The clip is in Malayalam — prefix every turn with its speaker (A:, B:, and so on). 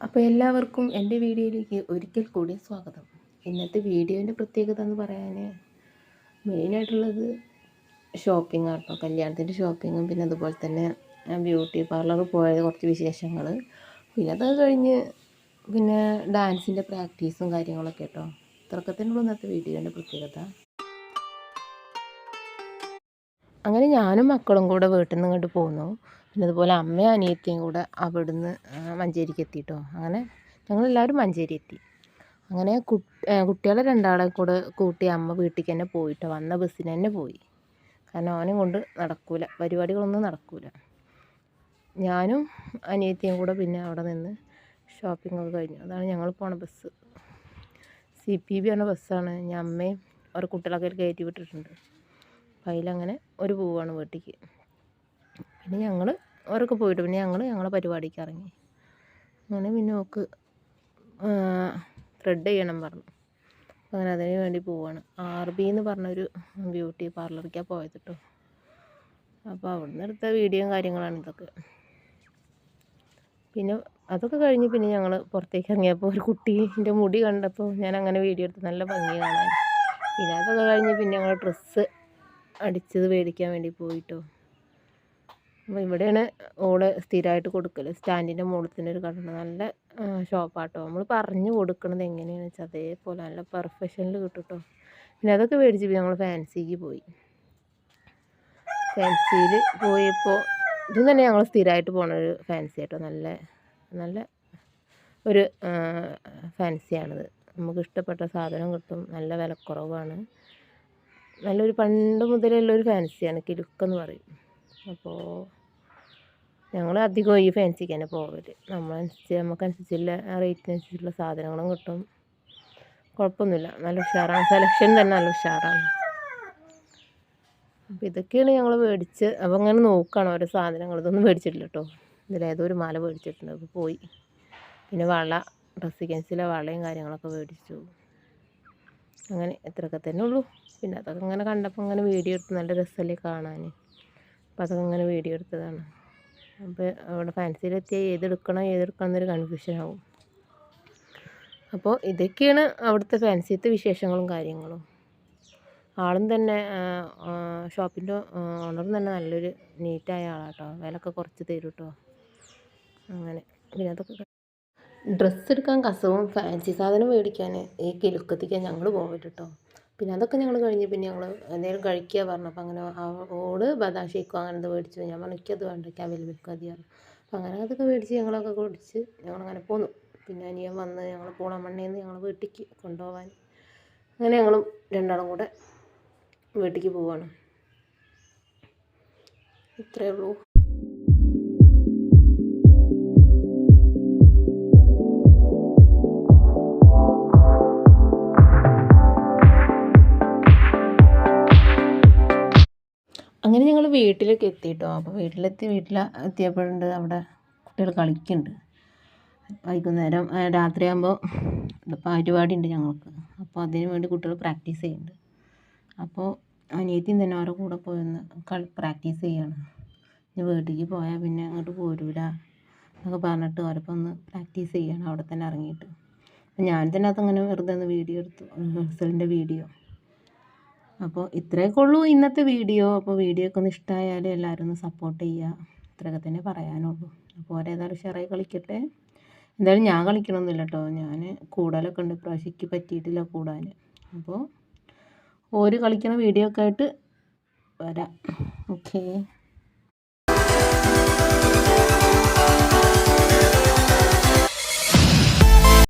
A: അപ്പോൾ എല്ലാവർക്കും എന്റെ വീഡിയോയിലേക്ക് ഒരിക്കൽ കൂടി സ്വാഗതം. ഇന്നത്തെ വീഡിയോന്റെ പ്രത്യേകത എന്ന് പറയാൻ മെയിനായിട്ടുള്ളത് ഷോപ്പിംഗ് ആട്ടോ കല്യാണത്തിന്റെ ഷോപ്പിങ്ങും പിന്നെ അതുപോലെ തന്നെ ബ്യൂട്ടി പാർലർ പോയ കുറച്ച് വിശേഷങ്ങൾ പിന്നെ അത് കഴിഞ്ഞ് പിന്നെ ഡാൻസിന്റെ പ്രാക്ടീസും കാര്യങ്ങളൊക്കെ കേട്ടോ. ഇത്രയൊക്കെ ഇന്നത്തെ വീഡിയോന്റെ പ്രത്യേകത. അങ്ങനെ ഞാനും മക്കളും കൂടെ വീട്ടിൽ നിന്ന് ഇങ്ങോട്ട് പോന്നു. പിന്നെ അതുപോലെ അമ്മയും അനിയത്തിയും കൂടെ അവിടുന്ന് മഞ്ചേരിക്ക് എത്തിയിട്ടോ അങ്ങനെ ഞങ്ങളെല്ലാവരും മഞ്ചേരി എത്തി. അങ്ങനെ കുട്ടികളെ രണ്ടാളെ കൂടെ കൂട്ടി അമ്മ വീട്ടിലേക്ക് തന്നെ പോയിട്ടോ. വന്ന ബസ്സിന് തന്നെ പോയി. കാരണം അവനെ കൊണ്ട് നടക്കൂല. പരിപാടികളൊന്നും നടക്കൂല. ഞാനും അനിയത്തിയും കൂടെ പിന്നെ അവിടെ നിന്ന് ഷോപ്പിംഗ് ഒക്കെ കഴിഞ്ഞു. അതാണ് ഞങ്ങൾ പോണ ബസ്. സി പി ബി ആണ് ബസ്സാണ്. ഞാൻ അമ്മയും ഓരോ കുട്ടികളൊക്കെ കയറ്റി വിട്ടിട്ടുണ്ട്. അപ്പം അതിലങ്ങനെ ഒരു പൂവാണ് വീട്ടിലേക്ക് പിന്നെ ഞങ്ങൾ അവരൊക്കെ പോയിട്ട് പിന്നെ ഞങ്ങൾ ഞങ്ങളെ പരിപാടിക്ക് ഇറങ്ങി. അങ്ങനെ പിന്നെ ഓക്ക് ത്രെഡ് ചെയ്യണം പറഞ്ഞു. അങ്ങനെ അതിന് വേണ്ടി പോവാണ്. ആർ ബി എന്ന് പറഞ്ഞൊരു ബ്യൂട്ടി പാർലറിലേക്കാണ് പോയത് കേട്ടോ അപ്പോൾ അവിടുന്ന് എടുത്ത വീഡിയോയും കാര്യങ്ങളാണ് ഇതൊക്കെ. പിന്നെ അതൊക്കെ കഴിഞ്ഞ് പിന്നെ ഞങ്ങൾ പുറത്തേക്ക് ഇറങ്ങിയപ്പോൾ ഒരു കുട്ടീന്റെ മുടി കണ്ടപ്പോൾ ഞാൻ അങ്ങനെ വീഡിയോ എടുത്ത് നല്ല ഭംഗി കാണാൻ. പിന്നെ അതൊക്കെ കഴിഞ്ഞ് പിന്നെ ഞങ്ങൾ ഡ്രസ്സ് അടിച്ചത് മേടിക്കാൻ വേണ്ടി പോയിട്ടോ അപ്പോൾ ഇവിടെയാണ് ഓൾ സ്ഥിരമായിട്ട് കൊടുക്കൽ സ്റ്റാൻഡിന്റെ മുകളിൽ തന്നെ ഒരു കട നല്ല ഷോപ്പാട്ടോ. നമ്മൾ പറഞ്ഞു കൊടുക്കുന്നത് എങ്ങനെയാണെന്ന് വെച്ചാൽ അതേപോലെ നല്ല പെർഫെക്ഷനിൽ കിട്ടുട്ടോ. കേട്ടോ പിന്നെ അതൊക്കെ മേടിച്ച് ഞങ്ങൾ ഫാൻസിക്ക് പോയി. ഫാൻസിയിൽ പോയപ്പോൾ ഇതും തന്നെ ഞങ്ങൾ സ്ഥിരമായിട്ട് പോണ ഒരു ഫാൻസി കേട്ടോ നല്ല നല്ല ഒരു ഫാൻസിയാണിത്. നമുക്ക് ഇഷ്ടപ്പെട്ട സാധനം കിട്ടും. നല്ല വിലക്കുറവാണ്. നല്ലൊരു പണ്ട് മുതലുള്ള ഒരു ഫാൻസിയാണ് കിലുക്കെന്ന് പറയും. അപ്പോൾ ഞങ്ങൾ അധികം ഈ ഫാൻസിക്ക് തന്നെ പോകൽ നമ്മളനുസരിച്ച് നമുക്കനുസരിച്ചുള്ള റേറ്റിനനുസരിച്ചുള്ള സാധനങ്ങളും കിട്ടും. കുഴപ്പമൊന്നുമില്ല. നല്ല ഉഷാറാണ്. സെലക്ഷൻ തന്നെ നല്ല ഉഷാറാണ്. അപ്പം ഇതൊക്കെയാണ് ഞങ്ങൾ മേടിച്ച് അപ്പം അങ്ങനെ നോക്കുകയാണ് ഓരോ സാധനങ്ങൾ. ഇതൊന്നും മേടിച്ചിട്ടില്ല കേട്ടോ ഇതിലേതോ ഒരു മാല മേടിച്ചിട്ടുണ്ട്. അപ്പോൾ പോയി. പിന്നെ വള ഡ്രസ്സിക്കൻസിലെ വളയും കാര്യങ്ങളൊക്കെ മേടിച്ചു. അങ്ങനെ എത്രയൊക്കെ തന്നെ ഉള്ളൂ. പിന്നെ അതൊക്കെ ഇങ്ങനെ കണ്ടപ്പോൾ ഇങ്ങനെ വീഡിയോ എടുത്ത് നല്ല രസമല്ലേ കാണാൻ അപ്പോൾ അതൊക്കെ ഇങ്ങനെ വീഡിയോ എടുത്തതാണ്. അപ്പോൾ അവിടെ ഫാൻസിയിലെത്തിയാൽ ഏതെടുക്കണം ഏതെടുക്കണം എന്നൊരു കൺഫ്യൂഷൻ ആവും. അപ്പോൾ ഇതൊക്കെയാണ് അവിടുത്തെ ഫാൻസിയത്തെ വിശേഷങ്ങളും കാര്യങ്ങളും. ആളും തന്നെ ഷോപ്പിന്റെ ഓണറും തന്നെ നല്ലൊരു നീറ്റായ ആളാട്ടോ. വിലയൊക്കെ കുറച്ച് തരും കേട്ടോ അങ്ങനെ. പിന്നെ അതൊക്കെ ഡ്രസ്സ് എടുക്കാൻ കസവും ഫാൻസി സാധനം മേടിക്കാൻ ഈ കിലുക്കത്തിക്കാൻ ഞങ്ങൾ പോകരുത് കേട്ടോ പിന്നെ അതൊക്കെ ഞങ്ങൾ കഴിഞ്ഞ് പിന്നെ ഞങ്ങൾ എന്തെങ്കിലും കഴിക്കുക പറഞ്ഞപ്പോൾ അങ്ങനെ ഓട് ബദാം ഷേക്കോ അങ്ങനത്തെ മേടിച്ചു. ഞാൻ പറഞ്ഞു എനിക്കത് വേണ്ട അവൽ മിൽക്ക് മതിയായിരുന്നു അപ്പം അങ്ങനെ അതൊക്കെ മേടിച്ച് ഞങ്ങളൊക്കെ കുടിച്ച് ഞങ്ങളങ്ങനെ പോന്നു. പിന്നെ അനിയൻ വന്ന് ഞങ്ങൾ പൂളമണ്ണയിൽ നിന്ന് ഞങ്ങൾ വീട്ടിലേക്ക് കൊണ്ടുപോകാൻ അങ്ങനെ ഞങ്ങളും രണ്ടാളും കൂടെ വീട്ടിലേക്ക് പോവാണ്. ഇത്രയേ ഉള്ളൂ. അങ്ങനെ ഞങ്ങൾ വീട്ടിലേക്ക് എത്തിയിട്ടോ അപ്പോൾ വീട്ടിലെത്തി വീട്ടിൽ എത്തിയപ്പോഴുണ്ട് അവിടെ കുട്ടികൾ കളിക്കുന്നുണ്ട് വൈകുന്നേരം രാത്രിയാകുമ്പോൾ പരിപാടി ഉണ്ട് ഞങ്ങൾക്ക്. അപ്പോൾ അതിന് വേണ്ടി കുട്ടികൾ പ്രാക്ടീസ് ചെയ്യുന്നുണ്ട് അപ്പോൾ അനിയത്തിയും തന്നെ അവരുടെ കൂടെ പോയൊന്ന് കളി പ്രാക്ടീസ് ചെയ്യാണ്. ഇനി വീട്ടിലേക്ക് പോയാൽ പിന്നെ അങ്ങോട്ട് പോരൂല എന്നൊക്കെ പറഞ്ഞിട്ട് അവരൊപ്പം ഒന്ന് പ്രാക്ടീസ് ചെയ്യണം. അവിടെ തന്നെ ഇറങ്ങിയിട്ട്. ഞാൻ തന്നെ അതങ്ങനെ വെറുതെ ഒന്ന് വീഡിയോ എടുത്തു റിസൾട്ടിന്റെ വീഡിയോ. അപ്പോൾ ഇത്രയൊക്കെ ഉള്ളൂ ഇന്നത്തെ വീഡിയോ. അപ്പോൾ വീഡിയോ ഒക്കെ ഒന്ന് ഇഷ്ടമായാൽ എല്ലാവരും ഒന്ന് സപ്പോർട്ട് ചെയ്യുക. ഇത്രയൊക്കെ തന്നെ പറയാനുള്ളൂ. അപ്പോൾ ഓരേതായാലും ഷെയറായി കളിക്കട്ടെ. എന്തായാലും ഞാൻ കളിക്കണമൊന്നുമില്ല കേട്ടോ ഞാൻ കൂടാലൊക്കെ ഉണ്ട്. പ്രാവശ്യം പറ്റിയിട്ടില്ല കൂടാൻ അപ്പോൾ ഓര് കളിക്കണ വീഡിയോ ഒക്കെ ആയിട്ട് വരാം. ഓക്കേ